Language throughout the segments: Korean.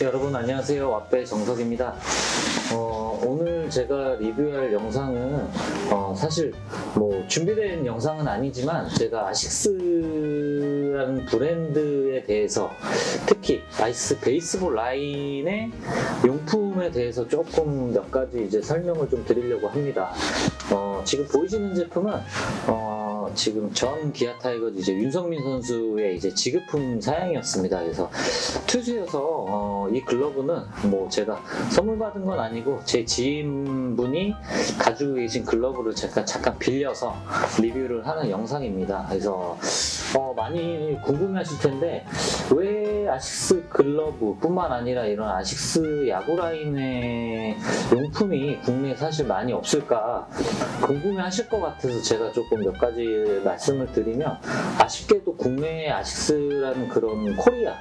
여러분 안녕하세요. 왓배 정석입니다. 어, 오늘 제가 리뷰할 영상은 어, 사실 뭐 준비된 영상은 아니지만 제가 아식스라는 브랜드에 대해서 특히 아이스 베이스볼 라인의 용품에 대해서 조금 몇 가지 이제 설명을 좀 드리려고 합니다. 어, 지금 보이시는 제품은 어, 지금 전 기아 타이거 이제 윤성민 선수의 이제 지급품 사양이었습니다. 그래서 투수여서 어, 이 글러브는 뭐 제가 선물 받은 건 아니고 제 지인분이 가지고 계신 글러브를 제가 잠깐 빌려서 리뷰를 하는 영상입니다. 그래서 어, 많이 궁금해하실 텐데 왜 아식스 글러브뿐만 아니라 이런 아식스 야구 라인의 용품이 국내에 사실 많이 없을까 궁금해하실 것 같아서 제가 조금 몇 가지 말씀을 드리면 아쉽게도 국내에 아식스라는 그런 코리아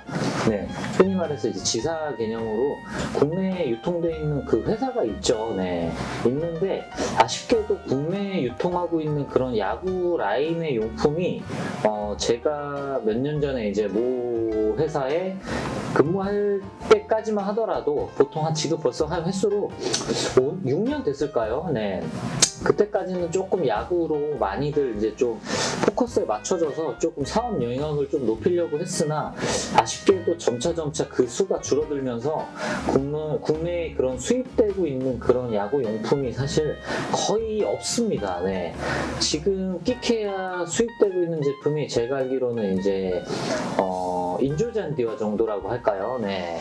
네, 흔히 말해서 이제 지사 개념으로 국내에 유통되어 있는 그 회사가 있죠. 네, 있는데 아쉽게도 국내에 유통하고 있는 그런 야구 라인의 용품이 어, 제가 몇 년 전에 이제 모 회사에 근무할 때까지만 하더라도 보통 한 지금 벌써 한 횟수로 5, 6년 됐을까요? 네. 그때까지는 조금 야구로 많이들 이제 좀 포커스에 맞춰져서 조금 사업 영역을 좀 높이려고 했으나 아쉽게도 점차 점차 그 수가 줄어들면서 국내, 국내에 그런 수입되고 있는 그런 야구 용품이 사실 거의 없습니다. 네. 지금 끼케야 수입되고 있는 제품이 제가 알기로는 이제 어, 인조잔디화 정도라고 할까요? 네.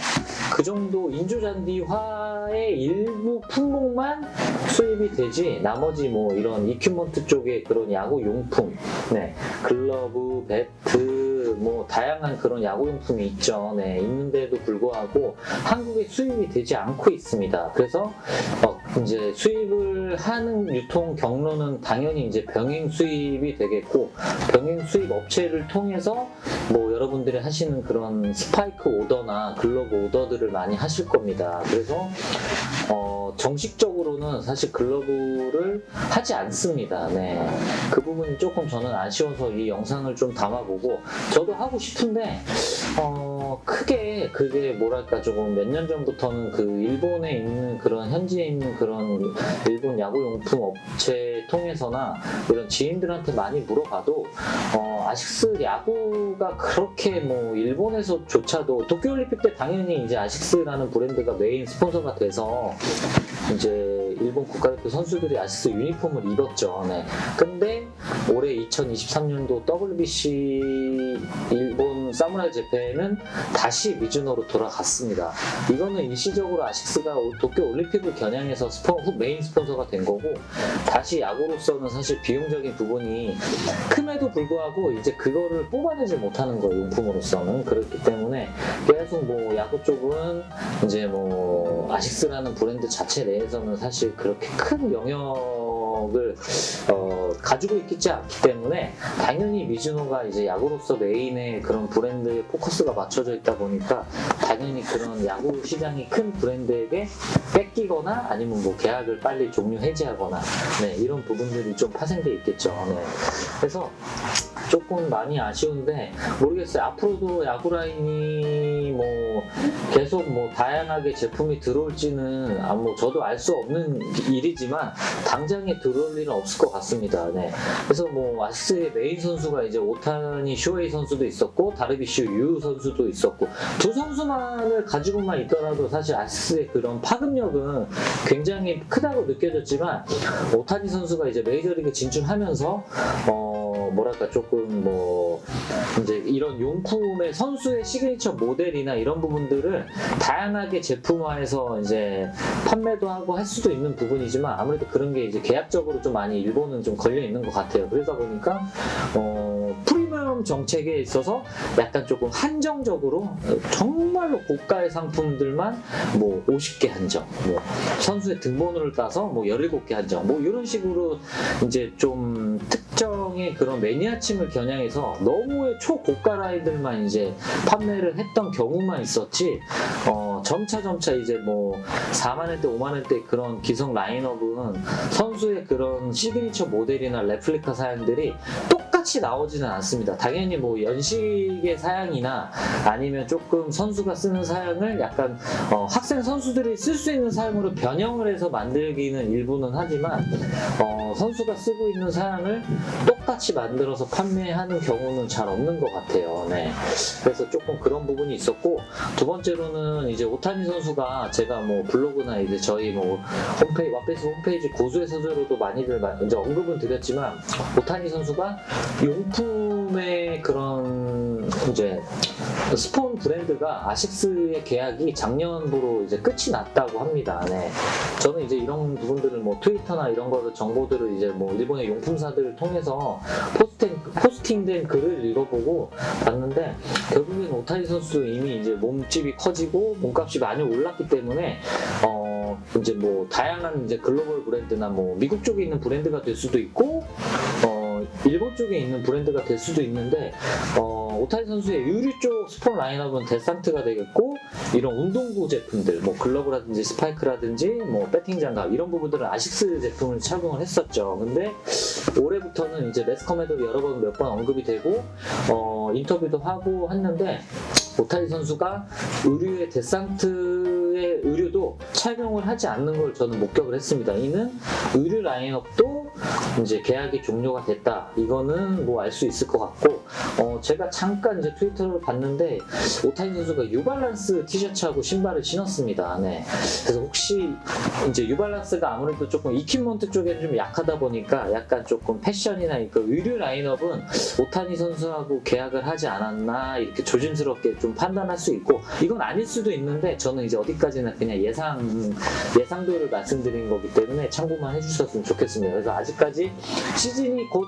그 정도 인조잔디화의 일부 품목만 수입이 되지 나머지 뭐 이런 이큐먼트 쪽의 그런 야구 용품, 네. 글러브, 배트, 뭐 다양한 그런 야구 용품이 있죠. 네. 있는데도 불구하고 한국에 수입이 되지 않고 있습니다. 그래서 어, 이제 수입을 하는 유통 경로는 당연히 이제 병행 수입이 되겠고 병행 수입 업체를 통해서 뭐 여러분들이 하시는 그런 스파이크 오더나 글러브 오더들을 많이 하실 겁니다. 그래서 어, 정식적으로는 사실 글러브를 하지 않습니다. 네. 그 부분이 조금 저는 아쉬워서 이 영상을 좀 담아보고 저도 하고 싶은데 어, 크게 그게 뭐랄까 조금 몇 년 전부터는 그 일본에 있는 그런 현지에 있는 그런 일본 야구용품 업체 통해서나 이런 지인들한테 많이 물어봐도 어, 아식스 야구가 그렇게 뭐 일본에서조차도 도쿄올림픽 때 당연히 이제 아식스라는 브랜드가 메인 스폰서가 돼서 이제 일본 국가대표 선수들이 아식스 유니폼을 입었죠. 네. 근데 올해 2023년도 WBC 일본 사무라이 재팬은 다시 미즈노로 돌아갔습니다. 이거는 일시적으로 아식스가 도쿄 올림픽을 겨냥해서 스폰, 후 메인 스폰서가 된 거고 다시 야구로서는 사실 비용적인 부분이 큼에도 불구하고 이제 그거를 뽑아내지 못하는 거예요 용품으로서는 그렇기 때문에 계속 뭐 야구 쪽은 이제 뭐 아식스라는 브랜드 자체 내에서는 사실 그렇게 큰 영 역을 어, 가지고 있지 않기 때문에 당연히 미즈노가 이제 야구로서 메인의 그런 브랜드에 포커스가 맞춰져 있다 보니까 당연히 그런 야구 시장이 큰 브랜드에게 뺏기거나 아니면 뭐 계약을 빨리 종료 해지하거나 네, 이런 부분들이 좀 파생돼 있겠죠. 네. 그래서 조금 많이 아쉬운데 모르겠어요. 앞으로도 야구 라인이 뭐 계속 뭐 다양하게 제품이 들어올지는 아뭐 저도 알 수 없는 일이지만 당장에 들어올 일은 없을 것 같습니다. 네. 그래서 뭐 아스의 메인 선수가 이제 오타니 쇼헤이 선수도 있었고 다르비슈 유 선수도 있었고 두 선수만을 가지고만 있더라도 사실 아스의 그런 파급력은 굉장히 크다고 느껴졌지만 오타니 선수가 이제 메이저리그 진출하면서 어 뭐랄까 조금 뭐 이제 이런 용품의 선수의 시그니처 모델이나 이런 부분들을 다양하게 제품화해서 이제 판매도 하고 할 수도 있는 부분이지만 아무래도 그런 게 이제 계약적으로 좀 많이 일본은 좀 걸려 있는 것 같아요. 그러다 보니까 어 프리미엄 정책에 있어서 약간 조금 한정적으로 정말로 고가의 상품들만 뭐 50개 한정, 뭐 선수의 등번호를 따서 뭐 17개 한정, 뭐 이런 식으로 이제 좀 특정의 그런 매니아층을 겨냥해서 너무의 초고가 라인들만 이제 판매를 했던 경우만 있었지, 어, 점차 점차 이제 뭐 4만 원대, 5만 원대 그런 기성 라인업은 선수의 그런 시그니처 모델이나 레플리카 사양들이 똑 같이 나오지는 않습니다. 당연히 뭐 연식의 사양이나 아니면 조금 선수가 쓰는 사양을 약간 어, 학생 선수들이 쓸 수 있는 사양으로 변형을 해서 만들기는 일부는 하지만 어, 선수가 쓰고 있는 사양을 똑같이 만들어서 판매하는 경우는 잘 없는 것 같아요. 네. 그래서 조금 그런 부분이 있었고 두 번째로는 이제 오타니 선수가 제가 뭐 블로그나 이제 저희 뭐 홈페이지 왓페이스 홈페이지 고수의 서재로도 많이들 마- 이제 언급은 드렸지만 오타니 선수가 용품의 그런 이제 스폰 브랜드가 아식스의 계약이 작년부로 이제 끝이 났다고 합니다. 네. 저는 이제 이런 부분들을 뭐 트위터나 이런 거를 정보들을 이제 뭐 일본의 용품사들을 통해서 포스팅, 포스팅된 글을 읽어보고 봤는데 결국엔 오타니 선수도 이미 이제 몸집이 커지고 몸값이 많이 올랐기 때문에 어 이제 뭐 다양한 이제 글로벌 브랜드나 뭐 미국 쪽에 있는 브랜드가 될 수도 있고 어 일본 쪽에 있는 브랜드가 될 수도 있는데 어 오타니 선수의 의류 쪽 스폰 라인업은 데산트가 되겠고 이런 운동구 제품들 뭐 글러브라든지 스파이크라든지 뭐 배팅 장갑 이런 부분들은 아식스 제품을 착용을 했었죠. 근데 올해부터는 이제 매스컴에도 여러 번 몇번 언급이 되고 어, 인터뷰도 하고 했는데 오타니 선수가 의류의 데산트의 의류도 착용을 하지 않는 걸 저는 목격을 했습니다. 이는 의류 라인업도 이제 계약이 종료가 됐다. 이거는 뭐 알 수 있을 것 같고 어, 제가 잠깐 이제 트위터를 봤는데 오타니 선수가 유발란스 티셔츠하고 신발을 신었습니다. 네. 그래서 혹시 이제 유발란스가 아무래도 조금 이퀴먼트 쪽에는 좀 약하다 보니까 약간 조금 패션이나 그 의류 라인업은 오타니 선수하고 계약을 하지 않았나 이렇게 조심스럽게 좀 판단할 수 있고 이건 아닐 수도 있는데 저는 이제 어디까지나 그냥 예상 예상도를 말씀드린 거기 때문에 참고만 해주셨으면 좋겠습니다. 그래서 아직까지 시즌이 곧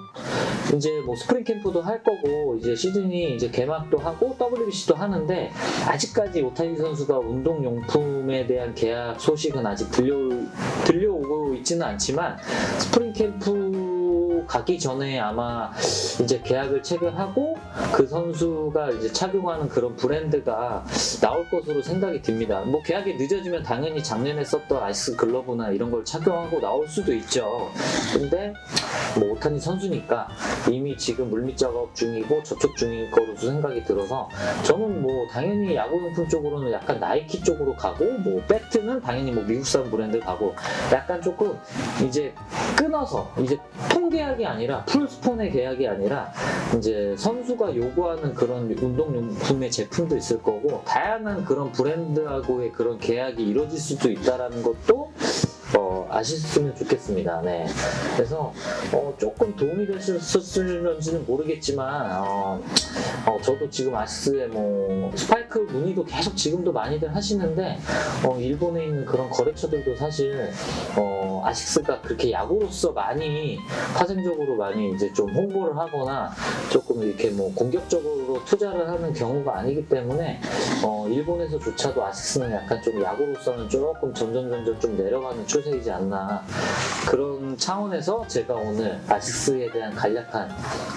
이제 뭐 스프링 캠프도 할 거고 이제 시즌이 이제 개막도 하고 WBC도 하는데 아직까지 오타니 선수가 운동 용품에 대한 계약 소식은 아직 들려 들려오고 있지는 않지만 스프링 캠프 가기 전에 아마 이제 계약을 체결하고 그 선수가 이제 착용하는 그런 브랜드가 나올 것으로 생각이 듭니다. 뭐 계약이 늦어지면 당연히 작년에 썼던 아이스 글러브나 이런 걸 착용하고 나올 수도 있죠. 근데 뭐 오타니 선수니까 이미 지금 물밑 작업 중이고 접촉 중일 거로도 생각이 들어서 저는 뭐 당연히 야구용품 쪽으로는 약간 나이키 쪽으로 가고 뭐 배트는 당연히 뭐 미국산 브랜드 가고 약간 조금 이제 끊어서 이제 통계약 이 아니라 풀스폰의 계약이 아니라 이제 선수가 요구하는 그런 운동용품의 제품도 있을 거고 다양한 그런 브랜드하고의 그런 계약이 이루어질 수도 있다라는 것도 어, 아셨으면 좋겠습니다. 네. 그래서 어, 조금 도움이 되셨을지는 모르겠지만 어, 어, 저도 지금 아시스에 뭐 스파이크 문의도 계속 지금도 많이들 하시는데 어, 일본에 있는 그런 거래처들도 사실 어, 아식스가 그렇게 야구로서 많이 파생적으로 많이 이제 좀 홍보를 하거나 조금 이렇게 뭐 공격적으로 투자를 하는 경우가 아니기 때문에 어, 일본에서조차도 아식스는 약간 좀 야구로서는 조금 점점 점점 좀 내려가는 추 세이지 않나 그런 차원에서 제가 오늘 아식스에 대한 간략한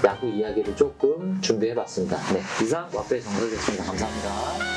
야구 이야기를 조금 준비해봤습니다. 네, 이상 와페이 정설이었습니다. 감사합니다.